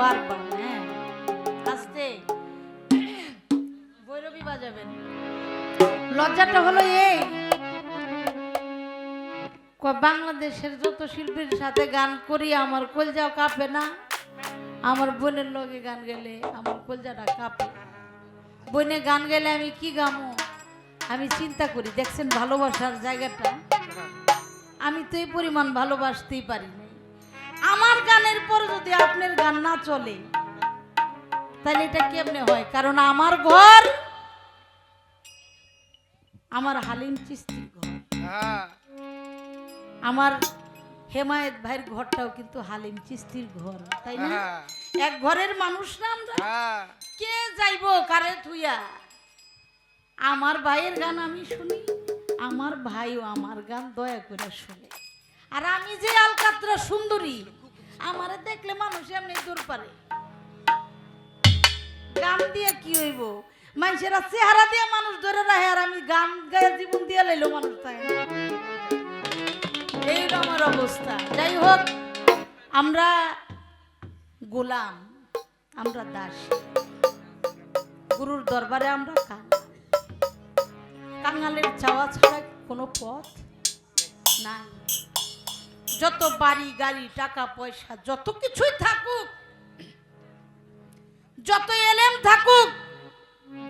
বারবার হ্যাঁ। আস্তে। ভৈরবী বাজাবেন। লজ্জাটা হলো এই বাংলাদেশের যত শিল্পীর সাথে গান করি, আমার কলজাও কাঁপে না। আমার বোনের লগে গান গেলে আমার কলজাটা কাঁপে। বোনে গান গেলে আমি কি গামো? আমি চিন্তা করি, দেখছেন ভালোবাসার জায়গাটা? আমি তো এই পরিমাণ ভালোবাসতেই পারি না। আমার গানের পর যদি আপনার গান না চলে তাহলে এটা কেমনে হয়? কারণ আমার ঘর আমার হালিম চিস্তির ঘর। হ্যাঁ। আমার হেমায়েত ভাইয়ের ঘরটাও কিন্তু হালিম চিস্তির ঘর তাই না? হ্যাঁ। এক ঘরের মানুষ না আমরা? হ্যাঁ। কে যাইবো কারে থুইয়া আমার ভাইয়ের গান আমি শুনি আমার ভাইও আমার গান দয়া করে শুনে। আর আমি যে আলকাতরা সুন্দরী, আমারে দেখলে মানুষ এমনি দূর পারে। গান দিয়ে কি হইব? মানুষেরা চেহারা দিয়ে মানুষ ধরে রাখে আর আমি গান গায়ে জীবন দিয়ে লাইলো মানুষ না। এই আমার অবস্থা। যাই হোক, আমরা গোলাম, আমরা দাস। গুরুর দরবারে আমরা কাঙাল কাঙালের চাওয়া ছাড়া কোনো পথ নাই। যত বাড়ি, গাড়ি, টাকা, পয়সা, যত কিছুই থাকুক, যত এলেম থাকুক,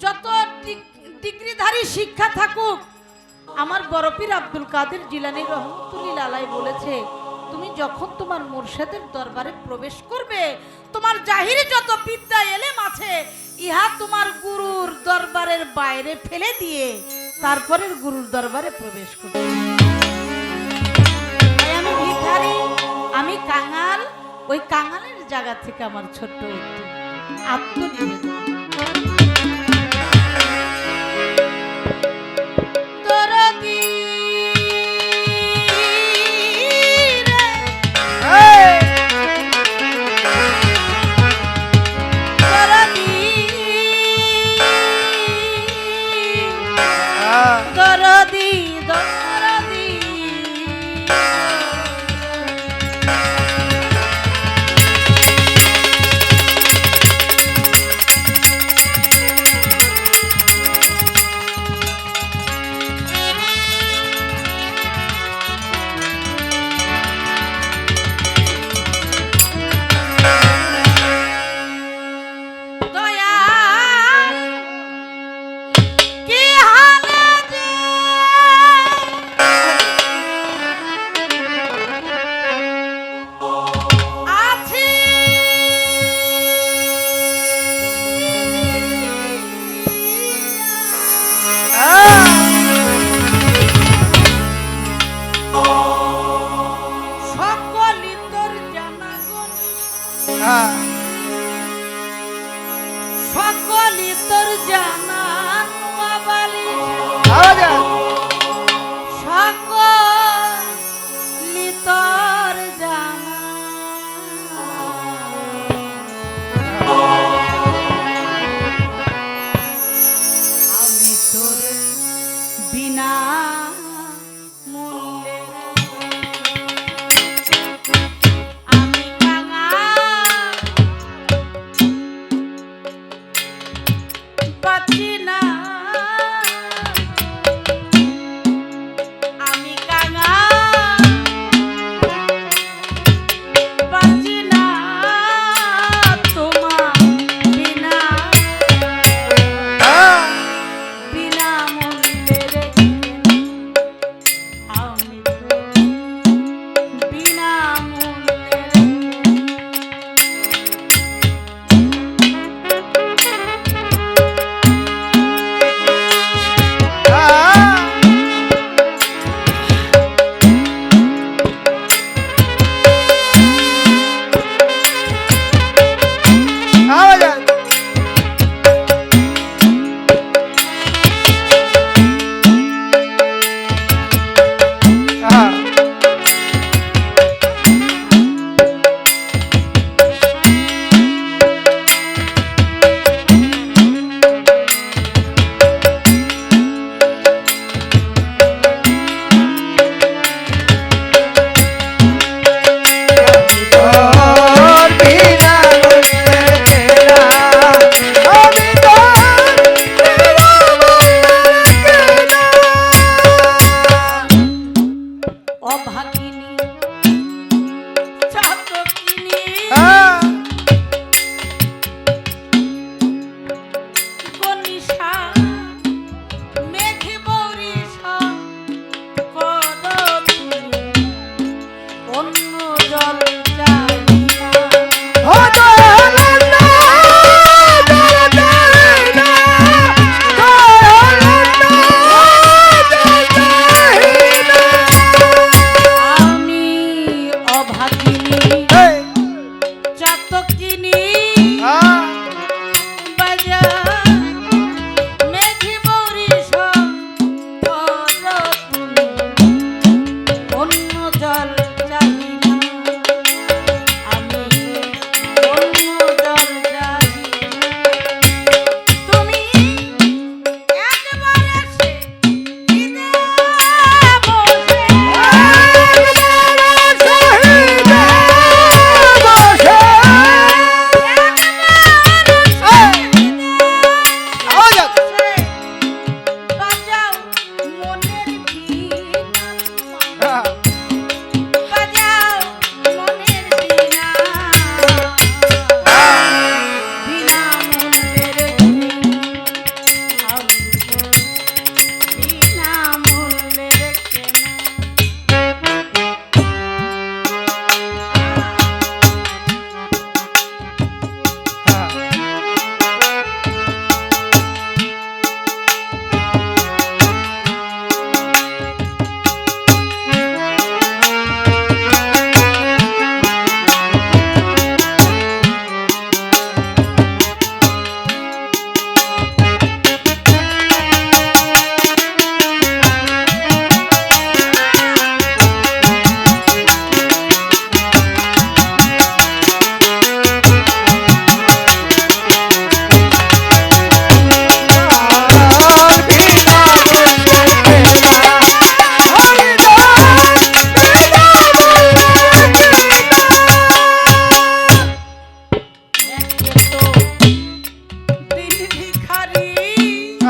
যত ডিগ্রিধারী শিক্ষা থাকুক, আমার বরফির আব্দুল কাদের জিলানি রহমতুল্লিল আলাই বলেছে, তুমি যখন তোমার মোর্শেদের দরবারে প্রবেশ করবে, তোমার জাহিরে যত বিদ্যা এলেম আছে, ইহা তোমার গুরুর দরবারের বাইরে ফেলে দিয়ে তারপরে গুরুর দরবারে প্রবেশ করবে। আমি কাঙাল ওই কাঙালের জায়গা থেকে আমার ছোট্ট একটি আত্মনিবেদন।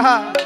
哈。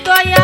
хто я.